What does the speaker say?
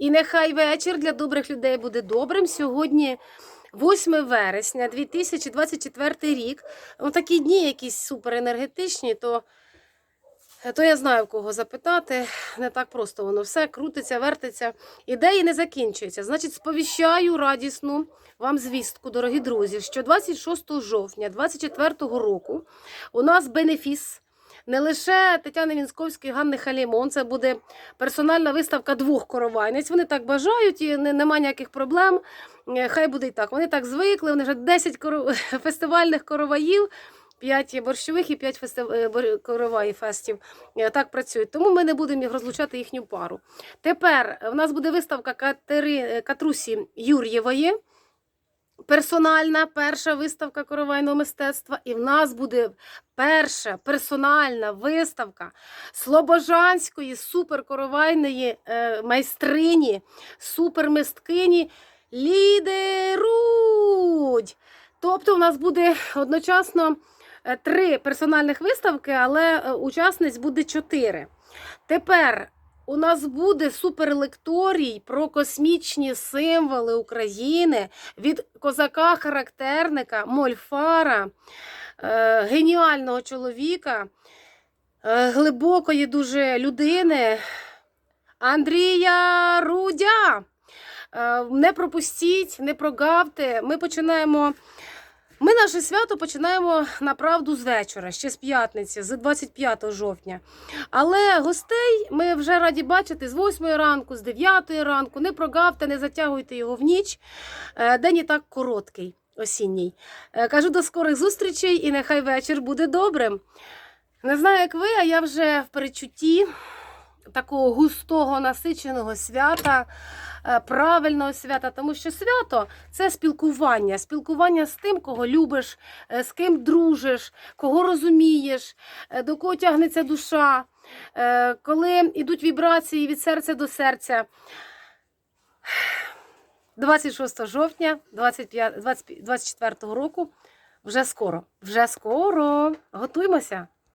І нехай вечір для добрих людей буде добрим. Сьогодні 8 вересня 2024 рік. Ну, такі дні якісь суперенергетичні, то, то я знаю, в кого запитати. Не так просто воно все крутиться, вертиться. Ідеї не закінчуються. Значить, сповіщаю радісну вам звістку, дорогі друзі, що 26 жовтня 2024 року у нас бенефіс. Не лише Тетяни Вінськовської, Ганни Халімон, це буде персональна виставка двох коровайниць. Вони так бажають і не, нема ніяких проблем. Е, Хай буде і так. Вони так звикли, вони вже 10 коро... фестивальних короваїв, 5 борщових і 5 фестив... е, бор- фестів. е, Так працюють. Тому ми не будемо їх розлучати їхню пару. Тепер в нас буде виставка Катери... Катрусі Юр'євої. Персональна перша виставка коровайного мистецтва, і в нас буде перша персональна виставка слобожанської суперкоровайної е, майстрині, супермисткині Ліди Рудь. Тобто, у нас буде одночасно е, три персональних виставки, але е, учасниць буде чотири. Тепер у нас буде суперлекторій про космічні символи України від козака-характерника Мольфара, е, геніального чоловіка, е, глибокої дуже людини Андрія Рудя. Е, Не пропустіть, не прогавте. Ми починаємо. Ми наше свято починаємо направду з вечора, ще з п'ятниці, з 25 жовтня. Але гостей ми вже раді бачити з 8 ранку, з 9 ранку. Не прогавте, не затягуйте його в ніч. Е, День і так короткий, осінній. Е, Кажу до скорих зустрічей і нехай вечір буде добрим. Не знаю, як ви, а я вже в перечутті такого густого насиченого свята, е, правильного свята, тому що свято це спілкування, спілкування з тим, кого любиш, е, з ким дружиш, кого розумієш, е, до кого тягнеться душа, коли йдуть вібрації від серця до серця. 26 жовтня 25, 24 року вже скоро. Вже скоро. Готуймося.